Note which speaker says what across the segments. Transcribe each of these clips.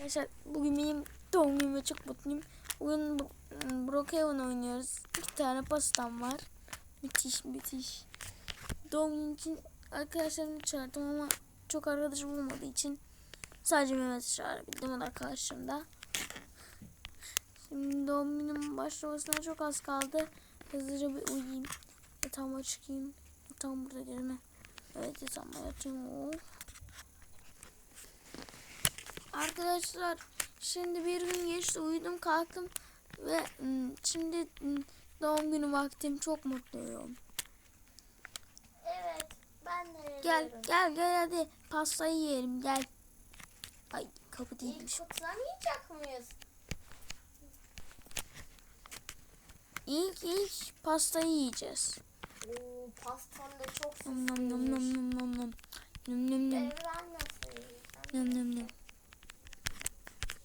Speaker 1: Arkadaşlar bugün benim doğum günüm ve çok mutluyum. Bugün bu- ım, Brookhaven oynuyoruz. İki tane pastam var. Müthiş müthiş. Doğum günüm için arkadaşlarımı çağırdım ama çok arkadaşım olmadığı için sadece Mehmet'i çağırabildim. O da arkadaşımda. Şimdi doğum günüm başlamasına çok az kaldı. Hızlıca bir uyuyayım. Yatağıma çıkayım. Yatağım burada mi? Evet yatağıma yatayım. Of. Arkadaşlar şimdi bir gün geçti uyudum kalktım ve şimdi doğum günü vaktim çok mutluyum.
Speaker 2: Evet, ben de
Speaker 1: Gel
Speaker 2: veriyorum.
Speaker 1: gel gel hadi pastayı yiyelim gel. Ay kapı değilmiş.
Speaker 2: kutlamayacak mıyız?
Speaker 1: İlk ilk pastayı yiyeceğiz.
Speaker 2: Oo, pastam da çok
Speaker 1: Nom nom nom nom nom nom nom. Nom nom nom.
Speaker 2: Ben nasıl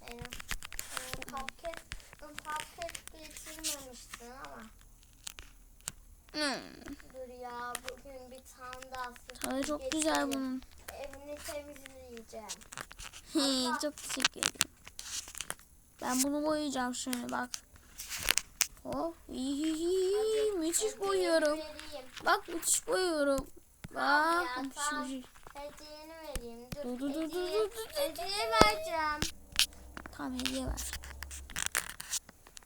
Speaker 2: benim cupcake, cupcake getirmemiştin ama.
Speaker 1: Hmm.
Speaker 2: Dur ya, bugün bir tane daha
Speaker 1: Tadı çok
Speaker 2: getireyim.
Speaker 1: güzel bunun.
Speaker 2: Evini temizleyeceğim.
Speaker 1: Hey, çok teşekkür ederim. Ben bunu boyayacağım şimdi bak. Oh, iyi, müthiş boyuyorum.
Speaker 2: vereyim.
Speaker 1: Bak müthiş boyuyorum. Bak, şimdi-
Speaker 2: Hediyeni vereyim. Dur,
Speaker 1: Dur, dur, dur, dur,
Speaker 2: hediye,
Speaker 1: dur, dur, dur,
Speaker 2: hediye vereceğim.
Speaker 1: Tamam hediye ver.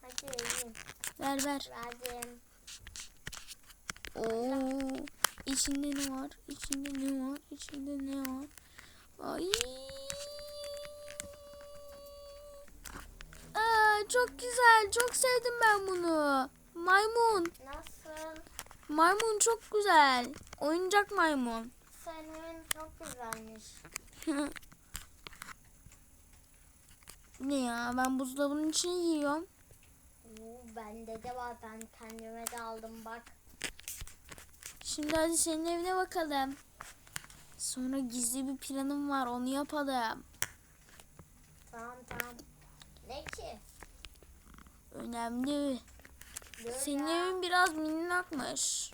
Speaker 2: Hadi vereyim.
Speaker 1: Ver ver.
Speaker 2: Verdim.
Speaker 1: Oo, içinde ne var? İçinde ne var? İçinde ne var? Ay. Aa, çok güzel. Çok sevdim ben bunu. Maymun.
Speaker 2: Nasıl?
Speaker 1: Maymun çok güzel. Oyuncak maymun.
Speaker 2: Senin çok güzelmiş.
Speaker 1: ne ya? Ben buzdolabının içine yiyorum.
Speaker 2: Oo, bende de var. Ben kendime de aldım bak.
Speaker 1: Şimdi hadi senin evine bakalım. Sonra gizli bir planım var. Onu yapalım.
Speaker 2: Tamam tamam. Ne ki?
Speaker 1: Önemli.
Speaker 2: Dur
Speaker 1: Senin
Speaker 2: ya.
Speaker 1: evin biraz minnakmış.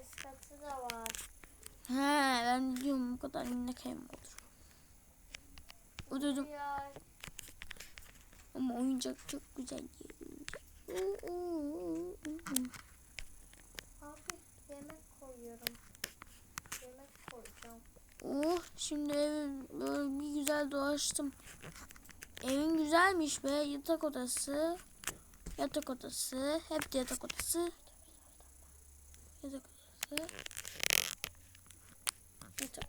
Speaker 2: Üst katı da var.
Speaker 1: He ben diyorum bu kadar minnak ev mi olur? Uydurdum
Speaker 2: Ya,
Speaker 1: ama oyuncak çok güzel
Speaker 2: abi yemek koyuyorum. Yemek koyacağım.
Speaker 1: Oh şimdi evi böyle bir güzel dolaştım. Evin güzelmiş be yatak odası. Yatak odası. Hep de yatak odası. Yatak odası. Yatak odası.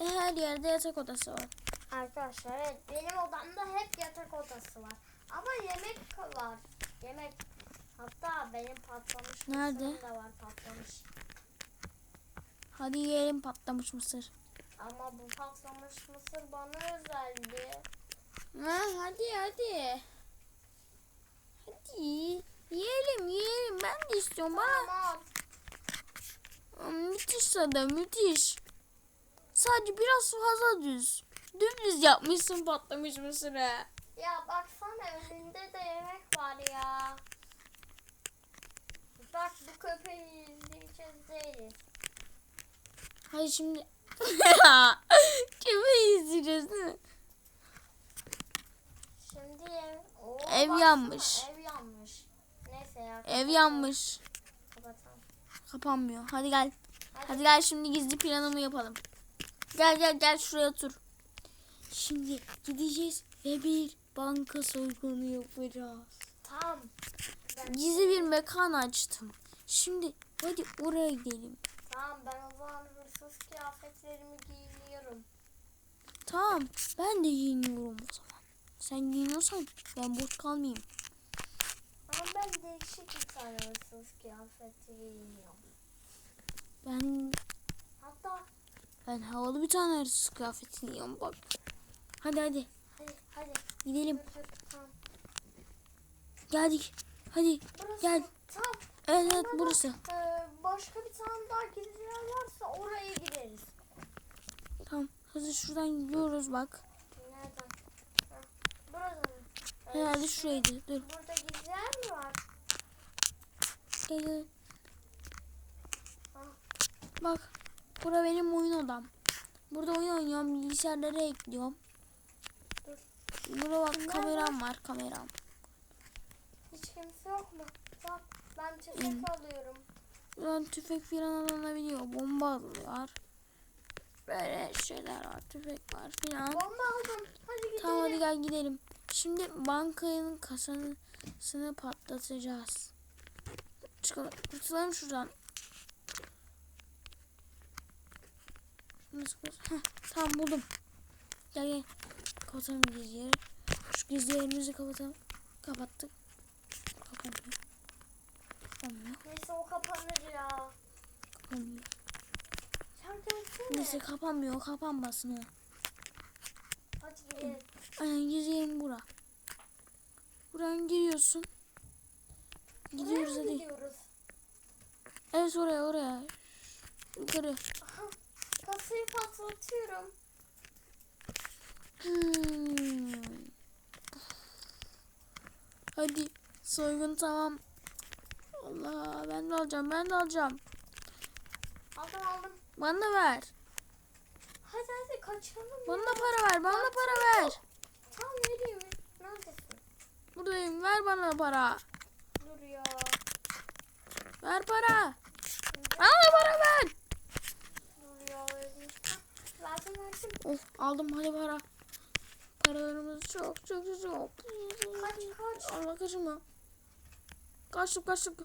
Speaker 1: E, Her yerde yatak odası var.
Speaker 2: Arkadaşlar evet benim odamda hep yatak odası var. Ama yemek var. Yemek. Hatta benim patlamış
Speaker 1: Nerede?
Speaker 2: mısırım da var patlamış.
Speaker 1: Hadi yiyelim patlamış mısır.
Speaker 2: Ama bu patlamış mısır bana özeldi.
Speaker 1: Ha, hadi hadi. Hadi. Yiyelim yiyelim. Ben de istiyorum. Bana
Speaker 2: Tamam.
Speaker 1: Müthiş tadı müthiş. Sadece biraz fazla düz. Dümdüz yapmışsın patlamış mısırı.
Speaker 2: Ya baksana önünde de yemek var ya. Bak bu köpeği izleyeceğiz değiliz.
Speaker 1: Hadi şimdi. Kimi izleyeceğiz değil mi?
Speaker 2: Şimdi ev, Oo,
Speaker 1: Ev
Speaker 2: baksana,
Speaker 1: yanmış.
Speaker 2: Ev yanmış. Neyse ya.
Speaker 1: Ev yanmış.
Speaker 2: Kapatalım.
Speaker 1: Kapanmıyor. Hadi gel.
Speaker 2: Hadi.
Speaker 1: Hadi gel şimdi gizli planımı yapalım. Gel gel gel şuraya otur. Şimdi gideceğiz ve bir banka soygunu yapacağız.
Speaker 2: Tamam. Ben,
Speaker 1: Gizli bir mekan açtım. Şimdi hadi oraya gidelim.
Speaker 2: tamam ben o zaman hırsız kıyafetlerimi giyiniyorum.
Speaker 1: Tamam ben de giyiniyorum o zaman. Sen giyiniyorsan ben boş kalmayayım.
Speaker 2: Ama ben değişik bir tane hırsız kıyafeti giyiniyorum.
Speaker 1: Ben
Speaker 2: Hatta
Speaker 1: ben havalı bir tane hırsız kıyafeti giyiyorum bak. Hadi hadi
Speaker 2: hadi hadi.
Speaker 1: gidelim.
Speaker 2: Tamam.
Speaker 1: Geldik. Hadi
Speaker 2: Burası
Speaker 1: Gel.
Speaker 2: Tamam.
Speaker 1: evet evet burası.
Speaker 2: e, başka bir tane daha gizli yer varsa oraya gideriz.
Speaker 1: Tamam hızlı şuradan gidiyoruz bak.
Speaker 2: Nereden? Ha, Burada mı? E,
Speaker 1: Herhalde
Speaker 2: şu-
Speaker 1: şuraydı. Dur
Speaker 2: Burada gizli yer mi var?
Speaker 1: gel gel.
Speaker 2: Ha.
Speaker 1: Bak bura benim oyun odam. Burada oyun oynuyorum bilgisayarlara ekliyorum. Burada bak kameram var kameram.
Speaker 2: Hiç kimse yok mu? Bak ben
Speaker 1: Hmm.
Speaker 2: tüfek alıyorum.
Speaker 1: Buradan tüfek filan alınabiliyor. Bomba alıyor. Böyle şeyler var. Tüfek var filan.
Speaker 2: Bomba aldım. Hadi gidelim.
Speaker 1: Tamam hadi gel gidelim. Şimdi bankanın kasasını patlatacağız. Çıkalım. Kurtulalım şuradan. Nasıl Heh, tamam buldum. Gel gel. Kapatalım gizlileri. Şu gizlilerimizi kapatalım. Kapattık. Kapanmıyor. Kapanmıyor.
Speaker 2: Neyse o kapanır ya.
Speaker 1: Kapanmıyor.
Speaker 2: Sen gelsene.
Speaker 1: Neyse kapanmıyor. Kapanmasın o.
Speaker 2: Hadi gidelim.
Speaker 1: Aynen gizleyelim bura. Buradan giriyorsun. Gidiyoruz
Speaker 2: Nereye
Speaker 1: hadi.
Speaker 2: gidiyoruz?
Speaker 1: Evet oraya oraya. Yukarı.
Speaker 2: Aha, kasayı patlatıyorum.
Speaker 1: Hmm. Hadi soygun tamam. Allah ben de alacağım ben de alacağım.
Speaker 2: Aldım aldım.
Speaker 1: Bana da ver.
Speaker 2: Hadi hadi kaçalım.
Speaker 1: Bana da para ver bana da para ver.
Speaker 2: Tam vereyim. Neredesin?
Speaker 1: Buradayım ver bana para.
Speaker 2: Dur ya.
Speaker 1: Ver para. Bana da para ver.
Speaker 2: Dur ya Verdim verdim.
Speaker 1: Of aldım hadi para. Paralarımız çok çok çok.
Speaker 2: Kaç kaç.
Speaker 1: Allah kaçırma. Kaçtık kaçtık.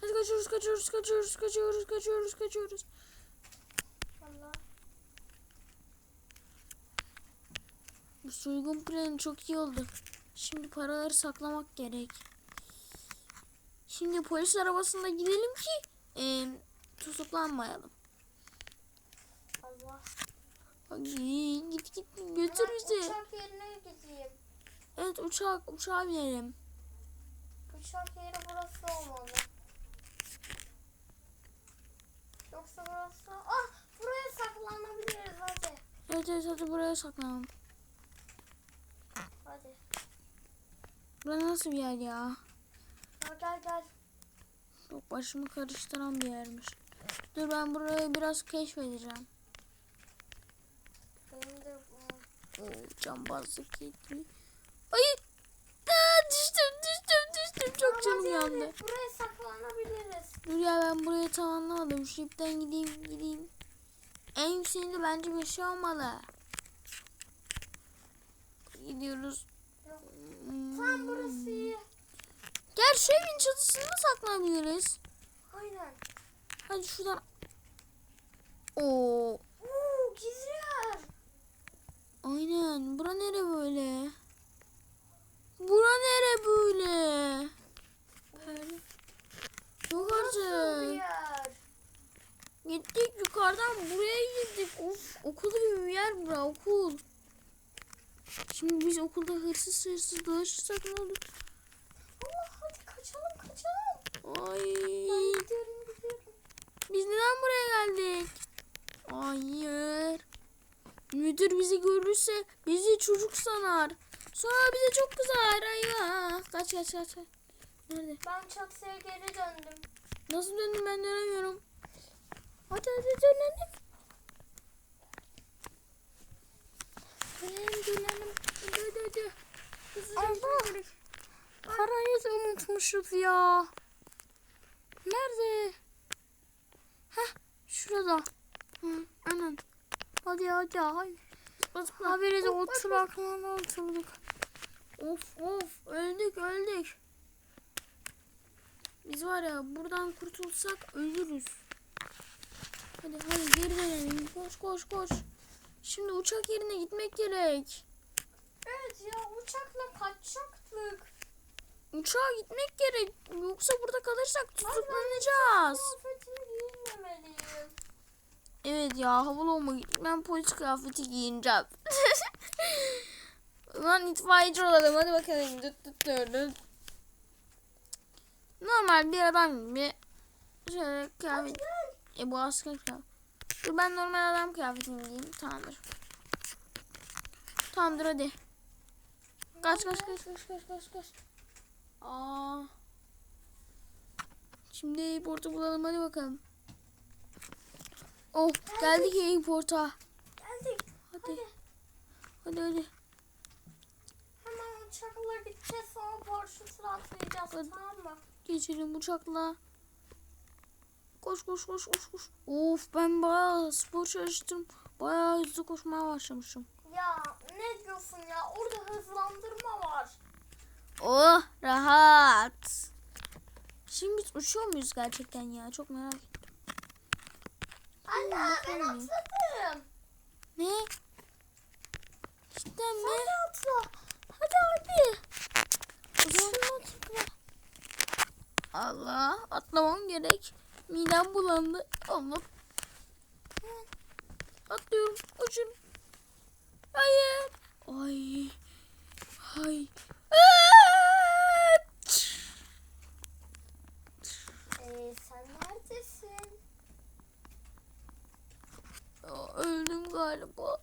Speaker 1: Hadi kaçıyoruz kaçıyoruz kaçıyoruz kaçıyoruz kaçıyoruz kaçıyoruz.
Speaker 2: Allah.
Speaker 1: Bu soygun planı çok iyi oldu. Şimdi paraları saklamak gerek. Şimdi polis arabasında gidelim ki e, tutuklanmayalım.
Speaker 2: Allah.
Speaker 1: Git git götür
Speaker 2: Ben
Speaker 1: bizi.
Speaker 2: Uçak yerine gideyim.
Speaker 1: Evet uçak uçağa binelim.
Speaker 2: Uçak yeri burası olmalı. Yoksa burası... Ah! Buraya saklanabiliriz hadi.
Speaker 1: Evet evet hadi buraya saklanalım.
Speaker 2: Hadi.
Speaker 1: Burası nasıl bir yer ya?
Speaker 2: Ha, gel gel.
Speaker 1: Çok başımı karıştıran bir yermiş. Dur ben burayı biraz keşfedeceğim.
Speaker 2: Benim de... hmm,
Speaker 1: Oo, cambazlık yetti. Ay! Aa, düştüm düştüm düştüm. Çok canım yandı.
Speaker 2: Buraya saklanabiliriz.
Speaker 1: Dur ya ben burayı tamamlamadım. Şu ipten gideyim gideyim. En yükseğinde bence bir şey olmalı. Gidiyoruz. Hmm.
Speaker 2: Tam burası iyi.
Speaker 1: Gel şu evin çatısında saklanabiliriz.
Speaker 2: Aynen.
Speaker 1: Hadi şuradan. Oo,
Speaker 2: Uuu gizli.
Speaker 1: Aynen. Bura nere böyle? Bura nere böyle? Yok artık. Gittik yukarıdan buraya gittik. Of okul gibi bir yer bura okul. Şimdi biz okulda hırsız hırsız dolaşırsak ne olur?
Speaker 2: Allah hadi kaçalım kaçalım.
Speaker 1: Ay
Speaker 2: Ben gidiyorum gidiyorum.
Speaker 1: biz neden buraya geldik? Hayır. Müdür bizi görürse bizi çocuk sanar. Sonra bize çok kızar. Eyvah. Kaç kaç kaç. Nerede?
Speaker 2: Ben çatıya geri döndüm.
Speaker 1: Nasıl döndüm ben dönemiyorum. Hadi hadi dönelim. Dönelim dönelim. Hadi hadi hadi.
Speaker 2: Allah!
Speaker 1: Parayı da unutmuşuz ya. Nerede? Heh şurada. Hı, aynen. Hadi hadi hadi. Haberi de oturaklarına oturduk. Of of öldük öldük. Biz var ya buradan kurtulsak ölürüz. Hadi hadi geri dönelim. Koş koş koş. Şimdi uçak yerine gitmek gerek.
Speaker 2: Evet ya uçakla kaçacaktık.
Speaker 1: Uçağa gitmek gerek. Yoksa burada kalırsak tutuklanacağız.
Speaker 2: Kıyafetimi giyinmemeliyim.
Speaker 1: Evet ya havalı olmak için ben polis kıyafeti giyineceğim. Lan itfaiyeci olalım hadi bakalım. Düt düt düt. Normal bir adam gibi şöyle kıyafet. E bu asker kıyafet. Dur ben normal adam kıyafetimi giyeyim. Tamamdır. Tamamdır hadi. Kaç kaç kaç kaç kaç kaç kaç. Aa. Şimdi portu bulalım hadi bakalım. Oh geldik airport'a.
Speaker 2: Geldik.
Speaker 1: Hadi.
Speaker 2: Hadi.
Speaker 1: Hadi hadi.
Speaker 2: uçakla atlayacağız
Speaker 1: Hadi.
Speaker 2: tamam mı?
Speaker 1: Geçelim uçakla. Koş koş koş koş koş. Of ben bayağı spor çalıştım. Bayağı hızlı koşmaya başlamışım.
Speaker 2: Ya ne diyorsun ya? Orada hızlandırma var.
Speaker 1: Oh rahat. Şimdi biz uçuyor muyuz gerçekten ya? Çok merak ettim.
Speaker 2: Anne ben atladım.
Speaker 1: Ne? Cidden mi?
Speaker 2: De atla.
Speaker 1: Hadi hadi. O zaman atla. Allah atlamam gerek. Midem bulandı. Allah. Atlıyorum. Uçun. Hayır. Ay. Hay. Evet.
Speaker 2: Ee, sen neredesin?
Speaker 1: Aa, Öldüm galiba.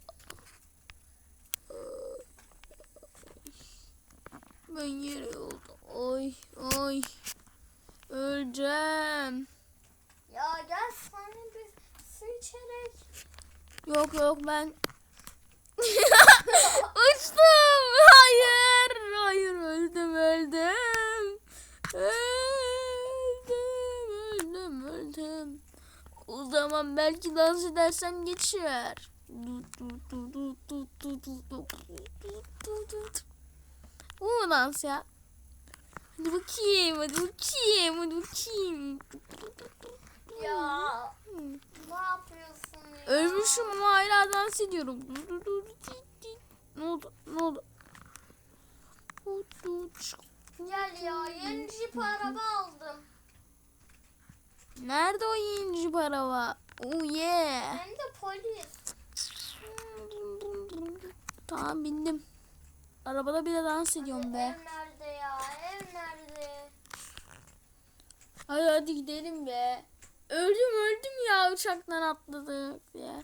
Speaker 1: Ben yere oldum. Oy oy. Öleceğim.
Speaker 2: Ya gel sana bir su içerek.
Speaker 1: Yok yok ben uçtum. Hayır. Hayır öldüm öldüm. Öldüm öldüm öldüm. O zaman belki dans edersem geçer. Bu mu dans ya? Hadi bakayım, hadi bakayım, hadi bakayım.
Speaker 2: Ya ne yapıyorsun ya?
Speaker 1: Ölmüşüm ama hala dans ediyorum. Ne oldu? Ne oldu?
Speaker 2: Gel ya yeni jip araba aldım.
Speaker 1: Nerede o yeni jip araba? Oh yeah.
Speaker 2: Hem de polis.
Speaker 1: Tamam bindim. Arabada bile dans ediyorum be.
Speaker 2: Ev nerede ya? Ev nerede?
Speaker 1: Hadi hadi gidelim be. Öldüm öldüm ya uçaktan atladık ya.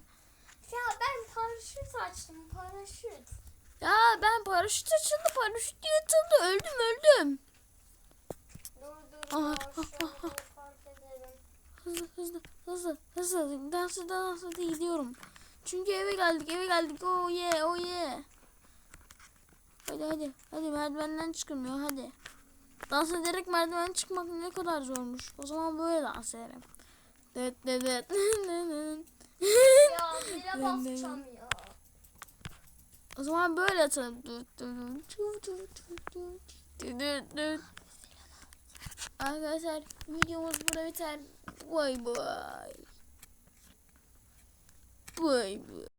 Speaker 2: Ya ben paraşüt açtım paraşüt.
Speaker 1: Ya ben paraşüt açıldı paraşüt yatıldı öldüm öldüm.
Speaker 2: Dur dur
Speaker 1: ah, ah, ah. Hızlı hızlı hızlı hızlı dans dans ede gidiyorum. Çünkü eve geldik eve geldik oh yeah oh yeah. Hadi hadi hadi merdivenden çıkılmıyor hadi. Dans ederek merdiven çıkmak ne kadar zormuş. O zaman böyle dans ederim. Dıt dıt dıt.
Speaker 2: Ya zile basacağım ya.
Speaker 1: O zaman böyle atalım. Arkadaşlar videomuz burada biter. Bay bay. Bay bay.